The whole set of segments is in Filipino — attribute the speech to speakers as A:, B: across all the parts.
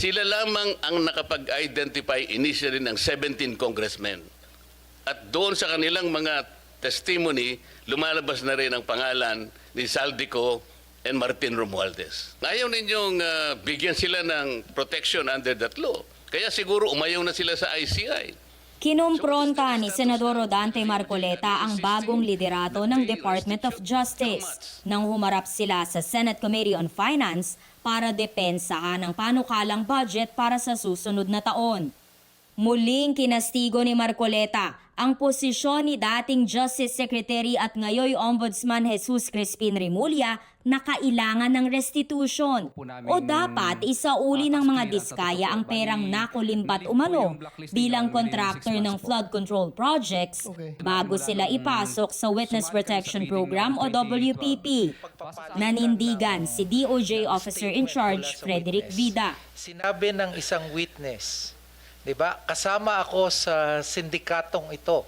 A: sila lamang ang nakapag-identify initially ng 17 congressmen. At doon sa kanilang mga testimony, lumalabas na rin ang pangalan ni Saldico and Martin Romualdez. Ayaw ninyong ah, bigyan sila ng protection under that law. Kaya siguro umayaw na sila sa ICI.
B: Kinumpronta ni Senador Rodante Marcoleta ang bagong liderato ng Department of Justice nang humarap sila sa Senate Committee on Finance para depensahan ang panukalang budget para sa susunod na taon. Muling kinastigo ni Marcoleta ang posisyon ni dating Justice Secretary at ngayoy Ombudsman Jesus Crispin Remulla na kailangan ng restitution o dapat isauli ng mga diskaya ang perang nakulimbat umano bilang contractor ng flood control projects bago sila ipasok sa Witness Protection Program o WPP. Nanindigan si DOJ Officer in Charge Frederick Vida.
C: Sinabi ng isang witness, 'di ba? Kasama ako sa sindikatong ito.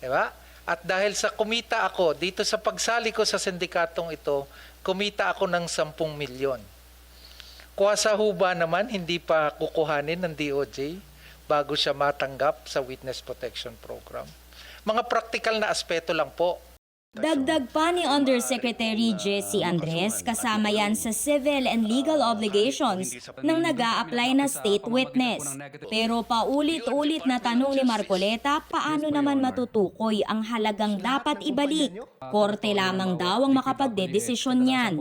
C: 'Di ba? At dahil sa kumita ako dito sa pagsali ko sa sindikatong ito, kumita ako ng 10 milyon. Kuha sa huba naman, hindi pa kukuhanin ng DOJ bago siya matanggap sa Witness Protection Program. Mga practical na aspeto lang po.
B: Dagdag pa ni Undersecretary Jesse Andres kasama yan sa civil and legal obligations ng nag apply na state witness. Pero paulit-ulit na tanong ni Marcoleta paano naman matutukoy ang halagang dapat ibalik. Korte lamang daw ang makapagdedesisyon niyan.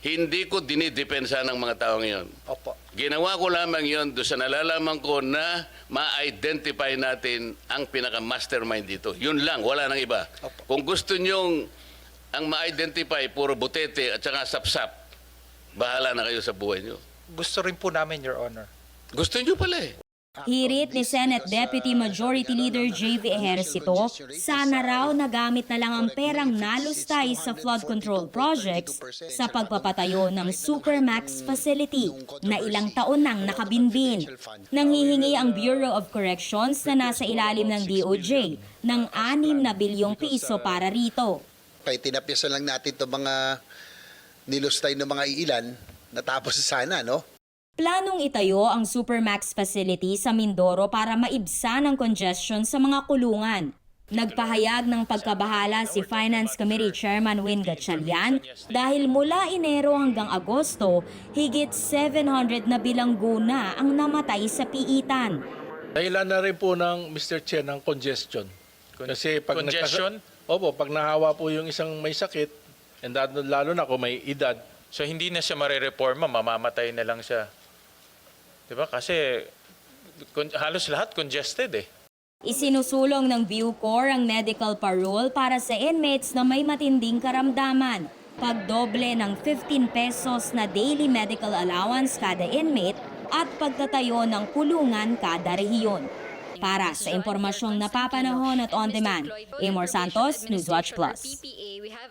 A: Hindi ko dinidepensa ng mga tao ngayon.
C: Opo.
A: Ginawa ko lamang yon doon sa nalalaman ko na ma-identify natin ang pinaka-mastermind dito. Yun lang, wala nang iba.
C: Opo.
A: Kung gusto nyong ang ma-identify, puro butete at saka sapsap, bahala na kayo sa buhay nyo.
C: Gusto rin po namin, Your Honor.
A: Gusto nyo pala eh.
B: Hirit ni Senate Deputy Majority Leader J.V. Ejercito, sana raw nagamit na lang ang perang nalustay sa flood control projects sa pagpapatayo ng Supermax facility na ilang taon nang nakabinbin. Nanghihingi ang Bureau of Corrections na nasa ilalim ng DOJ ng 6 na bilyong piso para rito.
D: Kaya tinapyasan lang natin itong mga nilustay ng mga iilan, natapos sana, no?
B: Planong itayo ang Supermax facility sa Mindoro para maibsan ang congestion sa mga kulungan. Nagpahayag ng pagkabahala si Finance Committee Chairman Win Gatchalian dahil mula Enero hanggang Agosto, higit 700 na bilanggo na ang namatay sa piitan.
E: Dahilan na rin po ng Mr. Chair ng congestion. Kasi pag
F: Congestion?
E: nagkasa- Opo, pag nahawa po yung isang may sakit, and lalo, lalo na kung may edad,
F: So hindi na siya marereforma, mamamatay na lang siya. 'Di ba? Kasi halos lahat congested eh.
B: Isinusulong ng Bucor ang medical parole para sa inmates na may matinding karamdaman. Pagdoble ng 15 pesos na daily medical allowance kada inmate at pagtatayo ng kulungan kada rehiyon. Para sa impormasyong napapanahon at on demand, Amor Santos, Newswatch Plus.